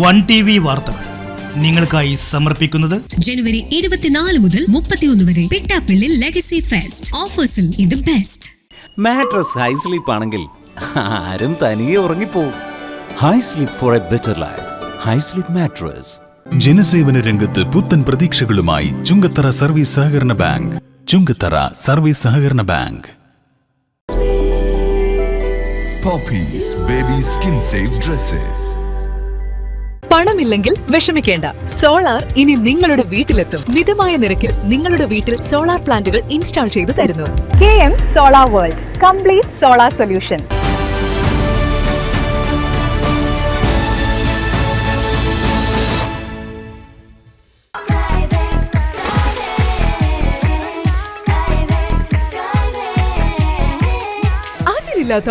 One T V വാർത്തകൾ നിങ്ങൾക്കായി സമർപ്പിക്കുന്നത് ജനുവരി ഇരുപത്തിനാല് മുതൽ മുപ്പത്തിയൊന്ന് വരെ പിട്ടാപ്പിള്ളി ലെഗസി ഫെസ്റ്റ് ഓഫേഴ്സിൽ ഇത് ബെസ്റ്റ് മാട്രസ് ഹൈ സ്ലീപ്പ് ആണെങ്കിൽ ആരും തനിയെ ഉറങ്ങിപ്പോവും. Hi sleep for a better life hi sleep mattress ജനസേവന രംഗത്ത് പുത്തൻ പ്രതീക്ഷകളുമായി ചുങ്കത്തറ സർവീസ് സഹകരണ ബാങ്ക്. ചുങ്കത്തറ സർവീസ് സഹകരണ bank. Poppies Baby Skin Safe Dresses. പണമില്ലെങ്കിൽ വിഷമിക്കേണ്ട. സോളാർ ഇനി നിങ്ങളുടെ വീട്ടിലെത്തും. മിതമായ നിരക്കിൽ നിങ്ങളുടെ വീട്ടിൽ സോളാർ പ്ലാന്റുകൾ ഇൻസ്റ്റാൾ ചെയ്തു തരുന്നു. K M solar world. Complete solar solution.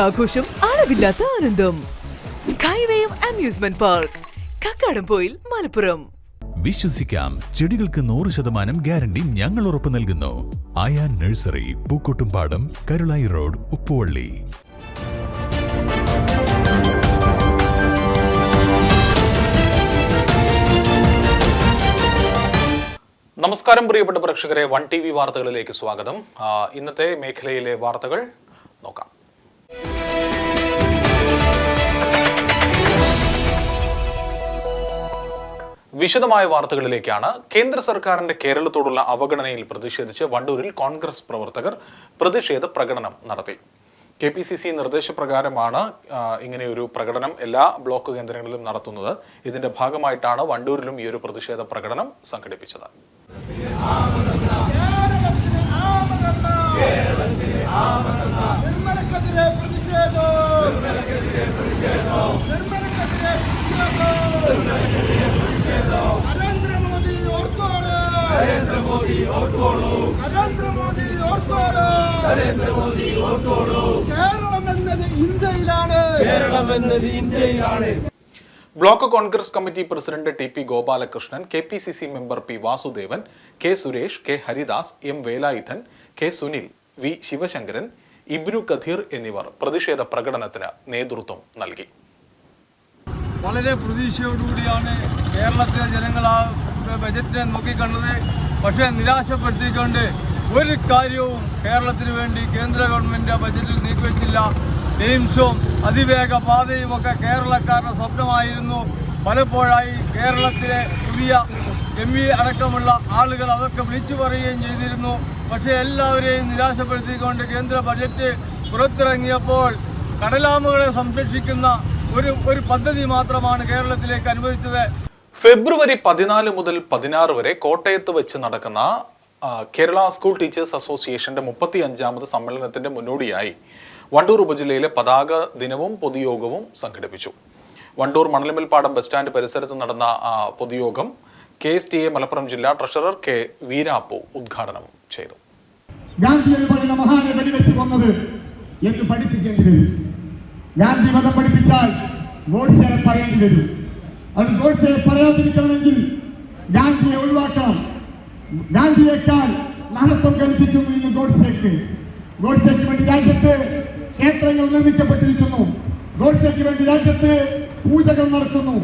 ആഘോഷം അളവില്ലാത്ത ആനന്ദം. സ്കൈവേയും അമ്യൂസ്മെന്റ് പാർക്ക് കക്കാടംപോയിൽ മലപ്പുറം. വിശ്വസിക്കാം ചെടികൾക്ക് നൂറ് ശതമാനം ഗ്യാരണ്ടി ഞങ്ങൾ ഉറപ്പു നൽകുന്നു. Aaya nursery Pookkottumpadam Karulai road Uppuvally. നമസ്കാരം പ്രിയപ്പെട്ട പ്രേക്ഷകരെ. വൺ ടി വി വാർത്തകളിലേക്ക് സ്വാഗതം. ഇന്നത്തെ മേഖലയിലെ വാർത്തകൾ നോക്കാം. വിശദമായ വാർത്തകളിലേക്കാണ്. കേന്ദ്ര സർക്കാരിന്റെ കേരളത്തോടുള്ള അവഗണനയിൽ പ്രതിഷേധിച്ച് വണ്ടൂരിൽ കോൺഗ്രസ് പ്രവർത്തകർ പ്രതിഷേധ പ്രകടനം നടത്തി. കെ പി സി സി നിർദ്ദേശപ്രകാരമാണ് ഇങ്ങനെയൊരു പ്രകടനം എല്ലാ ബ്ലോക്ക് കേന്ദ്രങ്ങളിലും നടത്തുന്നത്. ഇതിന്റെ ഭാഗമായിട്ടാണ് വണ്ടൂരിലും ഈ ഒരു പ്രതിഷേധ പ്രകടനം സംഘടിപ്പിച്ചത്. നരേന്ദ്രമോദി ഓർക്കോളൂ നരേന്ദ്രമോദി നരേന്ദ്ര മോദി ഓർക്കോളൂ കേരളം എന്നത് ഇന്ത്യയിലാണ്. കേരളം എന്നത് ഇന്ത്യയിലാണ്. Block Congress committee president T P Gopalakrishnan K P C C member P Vasudevan K Suresh K Haridas M Velayudhan K Sunil V Sivasankaran Ibnu Katheer എന്നിവർ പ്രതിഷേധ പ്രകടനത്തിന് നേതൃത്വം നൽകി. വളരെ പ്രതീക്ഷയോടുകൂടിയാണ് കേരളത്തിലെ ജനങ്ങൾ ആ ബജറ്റിനെ നോക്കിക്കണ്ടത്. പക്ഷേ നിരാശപ്പെടുത്തിക്കൊണ്ട് ഒരു കാര്യവും കേരളത്തിന് വേണ്ടി കേന്ദ്ര ഗവൺമെന്റ് ആ ബജറ്റിൽ നീക്കിവെച്ചില്ല. എയിംസും അതിവേഗ പാതയും ഒക്കെ കേരളക്കാരുടെ സ്വപ്നമായിരുന്നു. പലപ്പോഴായി കേരളത്തിലെ പുതിയ എം ഇ അടക്കമുള്ള ആളുകൾ അതൊക്കെ വിളിച്ചു പറയുകയും ചെയ്തിരുന്നു. പക്ഷേ എല്ലാവരെയും നിരാശപ്പെടുത്തിക്കൊണ്ട് കേന്ദ്ര ബജറ്റ് പുറത്തിറങ്ങിയപ്പോൾ കടലാമുകളെ സംരക്ഷിക്കുന്ന ഒരു ഒരു പദ്ധതി മാത്രമാണ് കേരളത്തിലേക്ക് അനുവദിച്ചത്. ഫെബ്രുവരി പതിനാല് മുതൽ പതിനാറ് വരെ കോട്ടയത്ത് വെച്ച് നടക്കുന്ന കേരള സ്കൂൾ ടീച്ചേഴ്സ് അസോസിയേഷന്റെ മുപ്പത്തി അഞ്ചാമത് സമ്മേളനത്തിന്റെ മുന്നോടിയായി വണ്ടൂർ ഉപജില്ലയിലെ പതാക ദിനവും പൊതുയോഗവും സംഘടിപ്പിച്ചു. വണ്ടൂർ മണലിമൽപ്പാടം ബസ് സ്റ്റാൻഡ് പരിസരത്ത് നടന്ന പൊതുയോഗം K S T A Malappuram ജില്ലാ ട്രഷറർ കെ വീരാപ്പു ഉദ്ഘാടനം ചെയ്തു. ഗാന്ധി എന്ന് വെച്ച് വെടിവെച്ച് പഠിപ്പിക്കേണ്ടി വരും. മതം പഠിപ്പിച്ചാൽ വരും. അത് ഗോഡ്സയെ പറയാതിരിക്കണമെങ്കിൽ ഗാന്ധിയെ ഒഴിവാക്കണം. ഗാന്ധിയേക്കാൾ മഹത്വം കൽപ്പിക്കുന്നു ഇന്ന് ഗോഡ്സേക്ക്. ഗോഡ്സേക്ക് വേണ്ടി രാജ്യത്ത് ക്ഷേത്രങ്ങൾ നിർമ്മിക്കപ്പെട്ടിരിക്കുന്നു. ഗോഡ്സേക്ക് വേണ്ടി രാജ്യത്ത് പൂജകൾ നടത്തുന്നു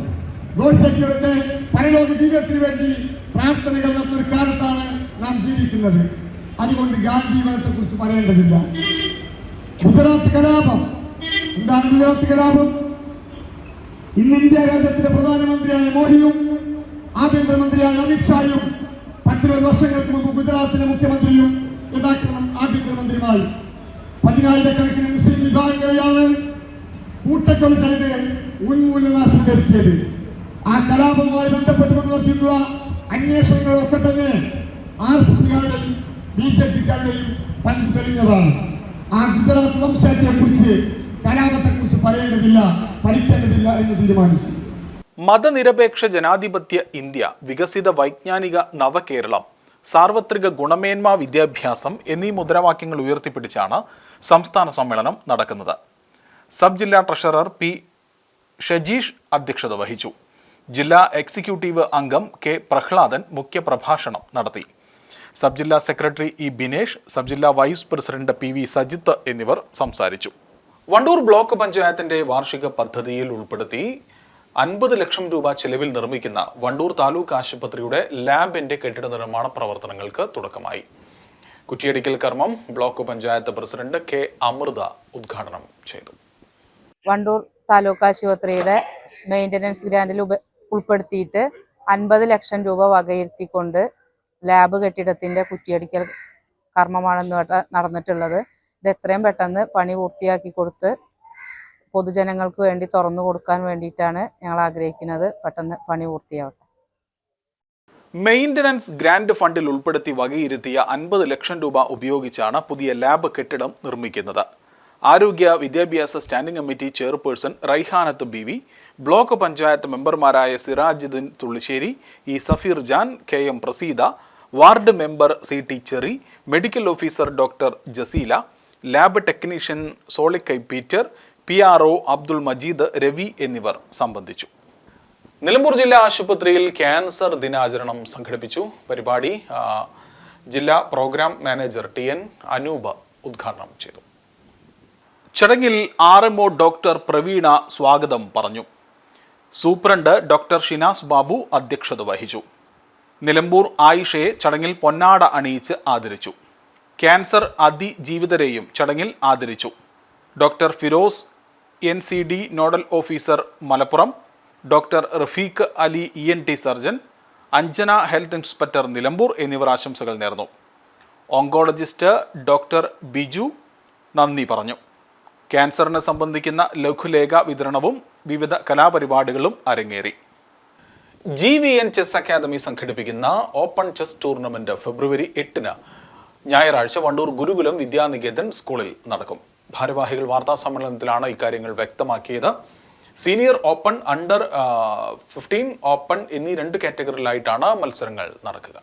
ഗോഡ്സേക്ക് വേണ്ടി പരലോക ജീവിതത്തിന് വേണ്ടി പ്രാർത്ഥനകൾ നടത്തുന്ന കാലത്താണ് നാം ജീവിക്കുന്നത്. അതുകൊണ്ട് ഗാന്ധി മതത്തെ കുറിച്ച് പറയേണ്ടതില്ല. ഗുജറാത്ത് കലാപം. എന്താണ് ഗുജറാത്ത് കലാപം? ഇന്ന് ഇന്ത്യ രാജ്യത്തിന്റെ പ്രധാനമന്ത്രിയായ മോദിയും ആഭ്യന്തരമന്ത്രിയായ അമിത്ഷായും പത്തിരുപത് വർഷങ്ങൾക്ക് മുമ്പ് ഗുജറാത്തിലെ മുഖ്യമന്ത്രിയും യഥാക്രമം ആഭ്യന്തരമന്ത്രിയുമായി. പതിനായിരക്കണക്കിന് മുസ്ലിം വിഭാഗങ്ങളെയാണ് കൂട്ടക്കൊല ചെയ്ത് ഉന്മൂലനാശം വരുത്തിയത് ആ കലാപവുമായി ബന്ധപ്പെട്ട് നടത്തിയിട്ടുള്ള അന്വേഷണങ്ങളൊക്കെ തന്നെ ആർ എസ് എസ്കാരുടെയും ബി ജെ പിക്കാരുടെയും പങ്ക് തെളിഞ്ഞതാണ്. ആ ഗുജറാത്ത് വംശത്തെ കുറിച്ച് കലാപത്തെ കുറിച്ച് പറയേണ്ടതില്ല പഠിക്കേണ്ടതില്ല എന്ന് തീരുമാനിച്ചു. മതനിരപേക്ഷ ജനാധിപത്യ ഇന്ത്യ വികസിത വൈജ്ഞാനിക നവകേരളം സാർവത്രിക ഗുണമേന്മ വിദ്യാഭ്യാസം എന്നീ മുദ്രാവാക്യങ്ങൾ ഉയർത്തിപ്പിടിച്ചാണ് സംസ്ഥാന സമ്മേളനം നടക്കുന്നത്. സബ് ജില്ലാ ട്രഷറർ പി ഷജീഷ് അധ്യക്ഷത വഹിച്ചു. ജില്ലാ എക്സിക്യൂട്ടീവ് അംഗം കെ പ്രഹ്ലാദൻ മുഖ്യപ്രഭാഷണം നടത്തി. സബ് ജില്ലാ സെക്രട്ടറി ഇ ബിനേഷ് സബ് ജില്ലാ vice president P V Sajith എന്നിവർ സംസാരിച്ചു. വണ്ടൂർ ബ്ലോക്ക് പഞ്ചായത്തിന്റെ വാർഷിക പദ്ധതിയിൽ ഉൾപ്പെടുത്തി അൻപത് ലക്ഷം രൂപ ചെലവിൽ നിർമ്മിക്കുന്ന വണ്ടൂർ താലൂക്ക് ആശുപത്രിയുടെ ലാബിന്റെ കെട്ടിട നിർമ്മാണ പ്രവർത്തനങ്ങൾക്ക് തുടക്കമായി. കുറ്റിയടിക്കൽ കർമ്മം block panchayat president K. Amritha ഉദ്ഘാടനം ചെയ്തു. വണ്ടൂർ താലൂക്ക് ആശുപത്രിയുടെ മെയിന്റനൻസ് ഗ്രാൻഡിൽ ഉൾപ്പെടുത്തിയിട്ട് അൻപത് ലക്ഷം രൂപ വകയിരുത്തിക്കൊണ്ട് ലാബ് കെട്ടിടത്തിന്റെ കുറ്റിയടിക്കൽ കർമ്മമാണെന്ന് നടന്നിട്ടുള്ളത്. ഇത് എത്രയും പെട്ടെന്ന് പണി പൂർത്തിയാക്കി കൊടുത്ത് പൊതുജനങ്ങൾക്ക് വേണ്ടി തുറന്നു കൊടുക്കാൻ വേണ്ടിയിട്ടാണ് ഞങ്ങൾ ആഗ്രഹിക്കുന്നത്. പെട്ടെന്ന് പണി പൂർത്തിയാവട്ടെ. മെയിന്റനൻസ് ഗ്രാൻഡ് ഫണ്ടിൽ ഉൾപ്പെടുത്തി വകയിരുത്തിയ അൻപത് ലക്ഷം രൂപ ഉപയോഗിച്ചാണ് പുതിയ ലാബ് കെട്ടിടം നിർമ്മിക്കുന്നത്. ആരോഗ്യ വിദ്യാഭ്യാസ standing committee chairperson Raihanath B V block panchayat മെമ്പർമാരായ Sirajuddeen Thullissery E Safeer Jan K M Praseeda ward member C T Cherry medical officer doctor Jaseela lab technician സോളിക്കൈ Peter P R O Abdul Majeed Ravi എന്നിവർ സംബന്ധിച്ചു. നിലമ്പൂർ ജില്ലാ ആശുപത്രിയിൽ cancer ദിനാചരണം സംഘടിപ്പിച്ചു. പരിപാടി ജില്ലാ program manager T N Anoopa ഉദ്ഘാടനം ചെയ്തു. ചടങ്ങിൽ R M O doctor Praveena സ്വാഗതം പറഞ്ഞു. സൂപ്രണ്ട് ഡോക്ടർ ഷിനാസ് ബാബു അധ്യക്ഷത വഹിച്ചു. നിലമ്പൂർ ആയിഷയെ ചടങ്ങിൽ പൊന്നാട അണിയിച്ച് ആദരിച്ചു. ക്യാൻസർ അതിജീവിതരെയും ചടങ്ങിൽ ആദരിച്ചു. Doctor Firoz N C D nodal officer Malappuram doctor Rafeeq Ali E N T surgeon Anjana health inspector Nilambur എന്നിവർ ആശംസകൾ നേർന്നു. ഓങ്കോളജിസ്റ്റ് ഡോക്ടർ ബിജു നന്ദി പറഞ്ഞു. ക്യാൻസറിനെ സംബന്ധിക്കുന്ന ലഘുലേഖ വിതരണവും വിവിധ കലാപരിപാടികളും അരങ്ങേറി. G V N chess academy സംഘടിപ്പിക്കുന്ന ഓപ്പൺ ചെസ് ടൂർണമെന്റ് ഫെബ്രുവരി എട്ടിന് ഞായറാഴ്ച വണ്ടൂർ ഗുരുകുലം വിദ്യാനികേതൻ സ്കൂളിൽ നടക്കും. ഭാരവാഹികൾ വാർത്താ സമ്മേളനത്തിലാണ് ഇക്കാര്യങ്ങൾ വ്യക്തമാക്കിയത്. Senior open under fifteen open എന്നീ രണ്ട് കാറ്റഗറിയിലായിട്ടാണ് മത്സരങ്ങൾ നടക്കുക.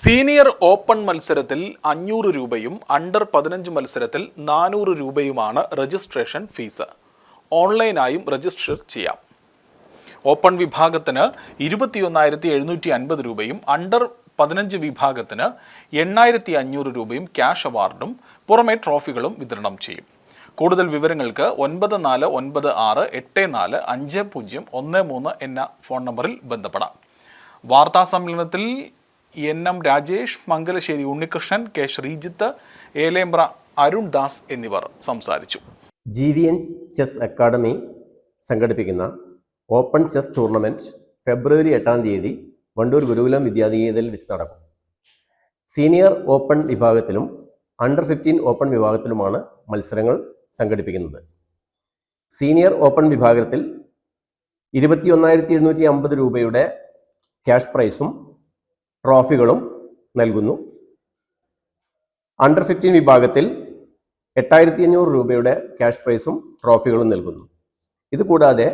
സീനിയർ ഓപ്പൺ മത്സരത്തിൽ അഞ്ഞൂറ് രൂപയും അണ്ടർ പതിനഞ്ച് മത്സരത്തിൽ നാനൂറ് രൂപയുമാണ് രജിസ്ട്രേഷൻ ഫീസ്. ഓൺലൈനായും രജിസ്റ്റർ ചെയ്യാം. ഓപ്പൺ വിഭാഗത്തിന് ഇരുപത്തിയൊന്നായിരത്തി എഴുന്നൂറ്റി അൻപത് രൂപയും അണ്ടർ പതിനഞ്ച് വിഭാഗത്തിന് എണ്ണായിരത്തി അഞ്ഞൂറ് രൂപയും ക്യാഷ് അവാർഡും പുറമെ ട്രോഫികളും വിതരണം ചെയ്യും. കൂടുതൽ വിവരങ്ങൾക്ക് ഒൻപത് നാല് ഒൻപത് ആറ് എട്ട് നാല് അഞ്ച് പൂജ്യം ഒന്ന് മൂന്ന് എന്ന ഫോൺ നമ്പറിൽ ബന്ധപ്പെടാം. വാർത്താ സമ്മേളനത്തിൽ N M Rajesh Mangalassery Unnikrishnan K Sreejith Elembra Arun Das എന്നിവർ സംസാരിച്ചു. G V N chess academy സംഘടിപ്പിക്കുന്ന ഓപ്പൺ ചെസ് ടൂർണമെന്റ് ഫെബ്രുവരി എട്ടാം തീയതി വണ്ടൂർ ഗുരുകുലം വിദ്യാനികേതനിൽ വെച്ച് നടക്കും. സീനിയർ ഓപ്പൺ വിഭാഗത്തിലും അണ്ടർ ഫിഫ്റ്റീൻ ഓപ്പൺ വിഭാഗത്തിലുമാണ് മത്സരങ്ങൾ സംഘടിപ്പിക്കുന്നത്. സീനിയർ ഓപ്പൺ വിഭാഗത്തിൽ ഇരുപത്തി ഒന്നായിരത്തി എഴുന്നൂറ്റി അമ്പത് രൂപയുടെ ക്യാഷ് പ്രൈസും ട്രോഫികളും നൽകുന്നു. അണ്ടർ ഫിഫ്റ്റീൻ വിഭാഗത്തിൽ എട്ടായിരത്തി അഞ്ഞൂറ് രൂപയുടെ ക്യാഷ് പ്രൈസും ട്രോഫികളും നൽകുന്നു. ഇതുകൂടാതെ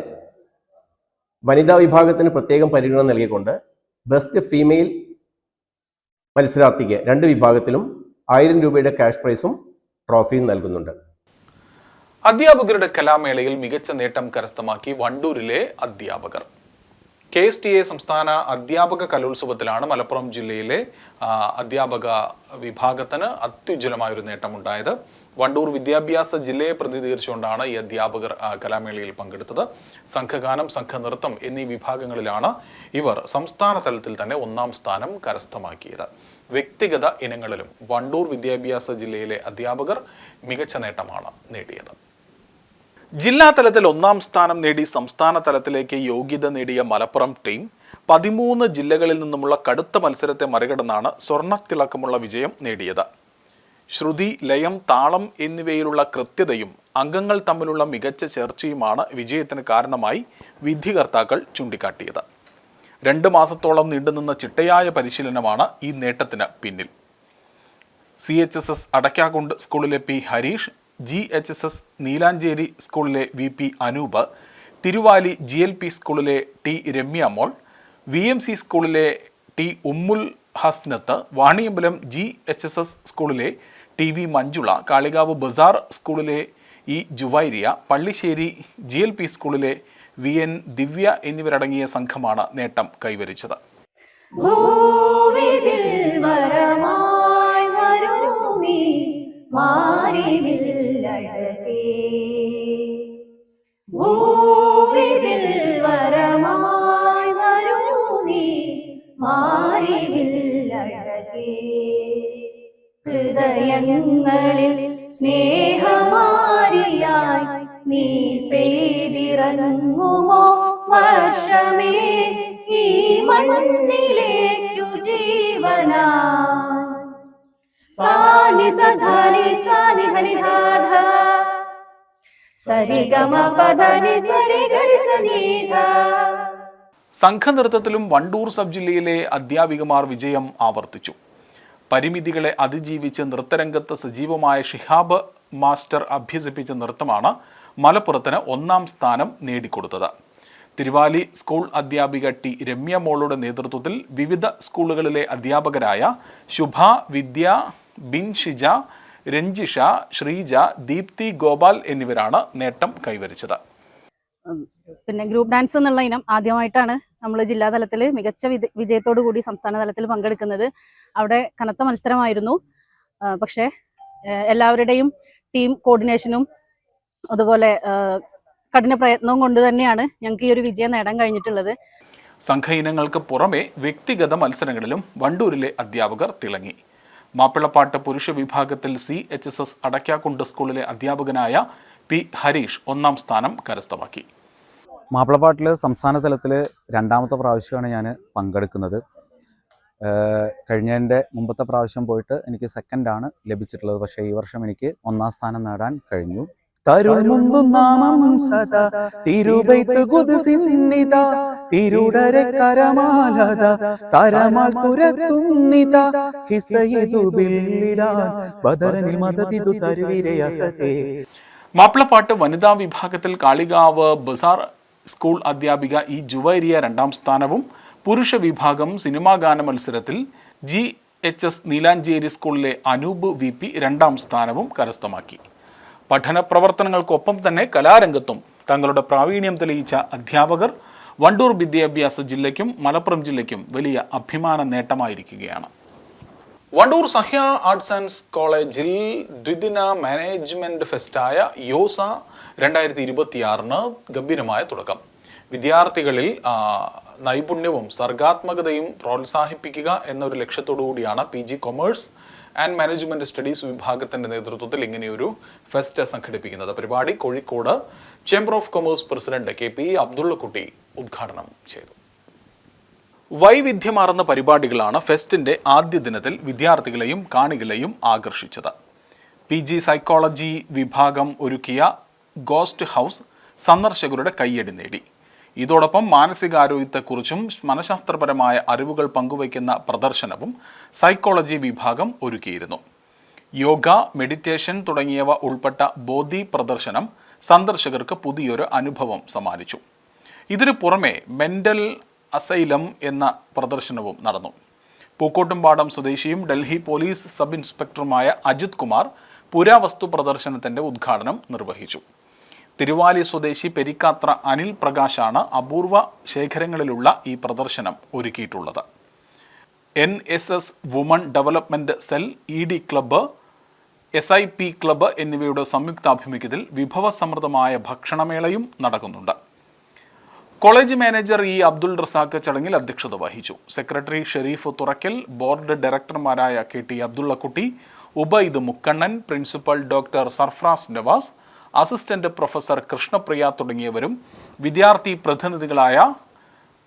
വനിതാ വിഭാഗത്തിന് പ്രത്യേകം പരിഗണന നൽകിക്കൊണ്ട് ബെസ്റ്റ് ഫീമെയിൽ മത്സരാർത്ഥിക്ക് രണ്ട് വിഭാഗത്തിലും ആയിരം രൂപയുടെ ക്യാഷ് പ്രൈസും ട്രോഫിയും നൽകുന്നുണ്ട്. അധ്യാപകരുടെ കലാമേളയിൽ മികച്ച നേട്ടം കരസ്ഥമാക്കി വണ്ടൂരിലെ അധ്യാപകർ. കെ എസ് ടി എ സംസ്ഥാന അധ്യാപക കലോത്സവത്തിലാണ് മലപ്പുറം ജില്ലയിലെ അധ്യാപക വിഭാഗത്തിന് അത്യുജ്വലമായൊരു നേട്ടമുണ്ടായത്. വണ്ടൂർ വിദ്യാഭ്യാസ ജില്ലയെ പ്രതിനിധീകരിച്ചുകൊണ്ടാണ് ഈ അധ്യാപകർ കലാമേളയിൽ പങ്കെടുത്തത്. സംഘഗാനം സംഘനൃത്തം എന്നീ വിഭാഗങ്ങളിലാണ് ഇവർ സംസ്ഥാന തലത്തിൽ തന്നെ ഒന്നാം സ്ഥാനം കരസ്ഥമാക്കിയത്. വ്യക്തിഗത ഇനങ്ങളിലും വണ്ടൂർ വിദ്യാഭ്യാസ ജില്ലയിലെ അധ്യാപകർ മികച്ച നേട്ടമാണ് നേടിയത്. ജില്ലാ തലത്തിൽ ഒന്നാം സ്ഥാനം നേടി സംസ്ഥാന തലത്തിലേക്ക് യോഗ്യത നേടിയ മലപ്പുറം ടീം പതിമൂന്ന് ജില്ലകളിൽ നിന്നുമുള്ള കടുത്ത മത്സരത്തെ മറികടന്നാണ് സ്വർണത്തിളക്കമുള്ള വിജയം നേടിയത്. ശ്രുതി ലയം താളം എന്നിവയിലുള്ള കൃത്യതയും അംഗങ്ങൾ തമ്മിലുള്ള മികച്ച ചർച്ചയുമാണ് വിജയത്തിന് കാരണമായി വിധികർത്താക്കൾ ചൂണ്ടിക്കാട്ടിയത്. രണ്ട് മാസത്തോളം നീണ്ടുനിന്ന ചിട്ടയായ പരിശീലനമാണ് ഈ നേട്ടത്തിന് പിന്നിൽ. C H S S Adakkakundu സ്കൂളിലെ P Harish G H S S Neelancheri സ്കൂളിലെ V P Anoop Thiruvali G L P സ്കൂളിലെ T Remya Mol V M C സ്കൂളിലെ T Ummul Hasnath Vaniyambalam G H S S സ്കൂളിലെ T V Manjula Kalikavu Bazar സ്കൂളിലെ E Juvairiya Pallissery G L P സ്കൂളിലെ V N Divya എന്നിവരടങ്ങിയ സംഘമാണ് നേട്ടം കൈവരിച്ചത്. ഭൂവിതിൽ വരമായി ഹൃദയങ്ങളിൽ സ്നേഹമാരിയായി നീ പെയ്തിറങ്ങുമോ? വർഷമേ ഈ മണ്ണിലേക്കു ജീവനാ. സാനി സധാനി സാനി ധനി സരിഗമ സനീധ. സംഘനൃത്തത്തിലും വണ്ടൂർ സബ് ജില്ലയിലെ അധ്യാപികമാർ വിജയം ആവർത്തിച്ചു. പരിമിതികളെ അതിജീവിച്ച് നൃത്തരംഗത്ത് സജീവമായ ഷിഹാബ് മാസ്റ്റർ അഭ്യസിപ്പിച്ച നൃത്തമാണ് മലപ്പുറത്തിന് ഒന്നാം സ്ഥാനം നേടിക്കൊടുത്തത്. തിരുവാലി സ്കൂൾ അധ്യാപിക ടി രമ്യ മോളുടെ നേതൃത്വത്തിൽ വിവിധ സ്കൂളുകളിലെ അധ്യാപകരായ ശുഭ വിദ്യ ബിൻഷിജ രഞ്ജിഷ ശ്രീജ ദീപ്തി ഗോപാൽ എന്നിവരാണ് നേട്ടം കൈവരിച്ചത്. പിന്നെ ഗ്രൂപ്പ് ഡാൻസ് എന്നുള്ള ഇനം ആദ്യമായിട്ടാണ് നമ്മൾ ജില്ലാ തലത്തിൽ മികച്ച വിജ- വിജയത്തോടു കൂടി സംസ്ഥാന തലത്തിൽ പങ്കെടുക്കുന്നത്. അവിടെ കനത്ത മത്സരമായിരുന്നു. പക്ഷേ എല്ലാവരുടെയും ടീം കോർഡിനേഷനും അതുപോലെ കഠിന പ്രയത്നവും കൊണ്ട് തന്നെയാണ് ഞങ്ങൾക്ക് ഈ ഒരു വിജയം നേടാൻ കഴിഞ്ഞിട്ടുള്ളത്. സംഘ ഇനങ്ങൾക്ക് പുറമെ വ്യക്തിഗത മത്സരങ്ങളിലും വണ്ടൂരിലെ അധ്യാപകർ തിളങ്ങി. മാപ്പിളപ്പാട്ട് പുരുഷ വിഭാഗത്തിൽ C H S S Adakkakundu സ്കൂളിലെ അധ്യാപകനായ പി ഹരീഷ് ഒന്നാം സ്ഥാനം കരസ്ഥമാക്കി. മാപ്പിളപ്പാട്ടിൽ സംസ്ഥാന തലത്തിൽ രണ്ടാമത്തെ പ്രാവശ്യമാണ് ഞാൻ പങ്കെടുക്കുന്നത്. കഴിഞ്ഞതിന്റെ മുമ്പത്തെ പ്രാവശ്യം പോയിട്ട് എനിക്ക് സെക്കൻഡാണ് ലഭിച്ചിട്ടുള്ളത്. പക്ഷേ ഈ വർഷം എനിക്ക് ഒന്നാം സ്ഥാനം നേടാൻ കഴിഞ്ഞു. തരുൾ മുന്തും നാമം സദാ തിരുടരെ കരമാലത തരമാൽ തുരത്തുന്നിത ഹിസയിതു ബില്ലിടാൻ ബദരനിൽ തരുവിരയകതേ മാപ്പിളപ്പാട്ട് വനിതാ വിഭാഗത്തിൽ കാളികാവ് ബസാർ സ്കൂൾ അധ്യാപിക ഇ ജുവൈരിയ രണ്ടാം സ്ഥാനവും പുരുഷ വിഭാഗം സിനിമാ ഗാന മത്സരത്തിൽ ജി എച്ച് എസ് നീലാഞ്ചേരി സ്കൂളിലെ അനൂപ് വി പി രണ്ടാം സ്ഥാനവും കരസ്ഥമാക്കി. പഠന പ്രവർത്തനങ്ങൾക്കൊപ്പം തന്നെ കലാരംഗത്തും തങ്ങളുടെ പ്രാവീണ്യം തെളിയിച്ച അധ്യാപകർ വണ്ടൂർ വിദ്യാഭ്യാസ ജില്ലയ്ക്കും മലപ്പുറം ജില്ലയ്ക്കും വലിയ അഭിമാന നേട്ടമായിരിക്കുകയാണ്. വണ്ടൂർ സഹ്യ ആർട്സ് ആൻഡ് കോളേജിൽ ദ്വിദിന മാനേജ്മെന്റ് ഫെസ്റ്റായ യോസ രണ്ടായിരത്തി ഇരുപത്തിയാറിന് ഗംഭീരമായ തുടക്കം. വിദ്യാർത്ഥികളിൽ നൈപുണ്യവും സർഗാത്മകതയും പ്രോത്സാഹിപ്പിക്കുക എന്നൊരു ലക്ഷ്യത്തോടു കൂടിയാണ് P G commerce and management studies വിഭാഗത്തിന്റെ നേതൃത്വത്തിൽ ഇങ്ങനെയൊരു ഫെസ്റ്റ് സംഘടിപ്പിക്കുന്നത്. പരിപാടി Kozhikode chamber of commerce president K P Abdullakutty ഉദ്ഘാടനം ചെയ്തു. വൈവിധ്യമാർന്ന പരിപാടികളാണ് ഫെസ്റ്റിന്റെ ആദ്യ ദിനത്തിൽ വിദ്യാർത്ഥികളെയും കാണികളെയും ആകർഷിച്ചത്. പി ജി സൈക്കോളജി വിഭാഗം ഒരുക്കിയ ഗോസ്റ്റ് ഹൗസ് സന്ദർശകരുടെ കയ്യടി നേടി. ഇതോടൊപ്പം മാനസികാരോഗ്യത്തെക്കുറിച്ചും മനഃശാസ്ത്രപരമായ അറിവുകൾ പങ്കുവയ്ക്കുന്ന പ്രദർശനവും സൈക്കോളജി വിഭാഗം ഒരുക്കിയിരുന്നു. യോഗ മെഡിറ്റേഷൻ തുടങ്ങിയവ ഉൾപ്പെട്ട ബോധി പ്രദർശനം സന്ദർശകർക്ക് പുതിയൊരു അനുഭവം സമ്മാനിച്ചു. ഇതിനു പുറമെ മെന്റൽ അസൈലം എന്ന പ്രദർശനവും നടന്നു. പൂക്കോട്ടുംപാടം സ്വദേശിയും ഡൽഹി പോലീസ് സബ് ഇൻസ്പെക്ടറുമായ അജിത് കുമാർ പുരാവസ്തു പ്രദർശനത്തിന്റെ ഉദ്ഘാടനം നിർവഹിച്ചു. തിരുവാലി സ്വദേശി പെരിക്കാത്ര അനിൽ പ്രകാശാണ് അപൂർവ ശേഖരങ്ങളിലുള്ള ഈ പ്രദർശനം ഒരുക്കിയിട്ടുള്ളത്. N S S women development cell E D club S I P club എന്നിവയുടെ സംയുക്താഭിമുഖ്യത്തിൽ വിഭവസമൃദ്ധമായ ഭക്ഷണമേളയും നടക്കുന്നുണ്ട്. College manager E Abdul Razak ചടങ്ങിൽ അധ്യക്ഷത വഹിച്ചു. Secretary Sharif Thurakkal board ഡയറക്ടർമാരായ K T Abdullakutty Ubaid Mukkannan principal doctor Sarfraz Nawaz assistant professor Krishnapriya തുടങ്ങിയവരും വിദ്യാർത്ഥി പ്രതിനിധികളായ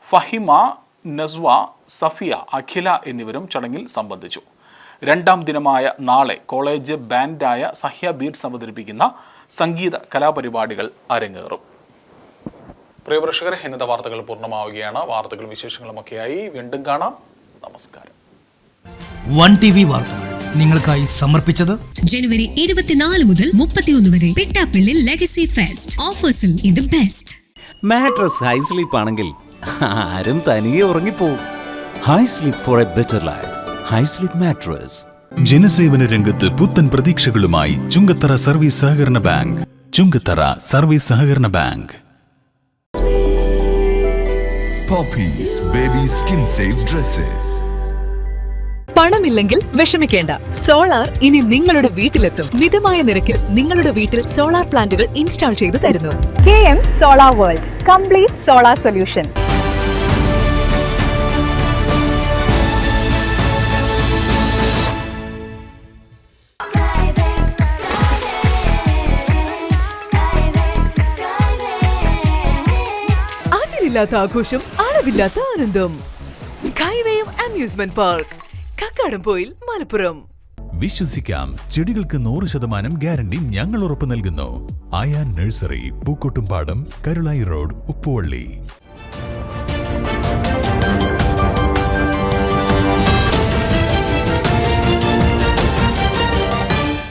ഫഹിമ നസ്വ സഫിയ അഖില എന്നിവരും ചടങ്ങിൽ സംബന്ധിച്ചു. രണ്ടാം ദിനമായ നാളെ കോളേജ് ബാൻഡായ സഹ്യ ബീറ്റ്സ് അവതരിപ്പിക്കുന്ന സംഗീത കലാപരിപാടികൾ അരങ്ങേറും. പ്രിയപ്രേക്ഷകരെ ഇന്നത്തെ വാർത്തകൾ പൂർണമാവുകയാണ്. വാർത്തകളും വിശേഷങ്ങളുമൊക്കെയായി വീണ്ടും കാണാം. നമസ്കാരം. വൺ ടി വി വാർത്തകൾ. നിങ്ങൾക്കായി സമർപ്പിച്ചത് ജനുവരി ഇരുപത്തിനാല് മുതൽ മുപ്പത്തിയൊന്ന് വരെ പിട്ടാപ്പിള്ളി ലെഗസി ഫെസ്റ്റ് ഓഫേഴ്സിൽ ഇത് ബെസ്റ്റ് മാട്രസ് ഹൈ സ്ലീപ്പ് ആണെങ്കിൽ ആരും തനിയെ ഉറങ്ങിപ്പോവും. Hi Sleep for a better life Hi Sleep mattress ജനസേവന രംഗത്ത് പുത്തൻ പ്രതീക്ഷകളുമായി ചുങ്കത്തറ സർവീസ് സഹകരണ ബാങ്ക്. ചുങ്കത്തറ സർവീസ് സഹകരണ bank. Poppies Baby Skin Safe Dresses. പണമില്ലെങ്കിൽ വിഷമിക്കേണ്ട. സോളാർ ഇനി നിങ്ങളുടെ വീട്ടിലെത്തും. മിതമായ നിരക്കിൽ നിങ്ങളുടെ വീട്ടിൽ സോളാർ പ്ലാന്റുകൾ ഇൻസ്റ്റാൾ ചെയ്തു തരുന്നു. K M solar world complete solar solution. അതിരില്ലാത്ത ആഘോഷം അളവില്ലാത്ത ആനന്ദം. സ്കൈവേയും അമ്യൂസ്മെന്റ് പാർക്ക് കക്കാടംപോയിൽ മലപ്പുറം. വിശ്വസിക്കാം ചെടികൾക്ക് നൂറ് ശതമാനം ഗ്യാരണ്ടി ഞങ്ങൾ ഉറപ്പു നൽകുന്നു. Aayan nursery Pookkottumpadam Karulai road Uppuvally.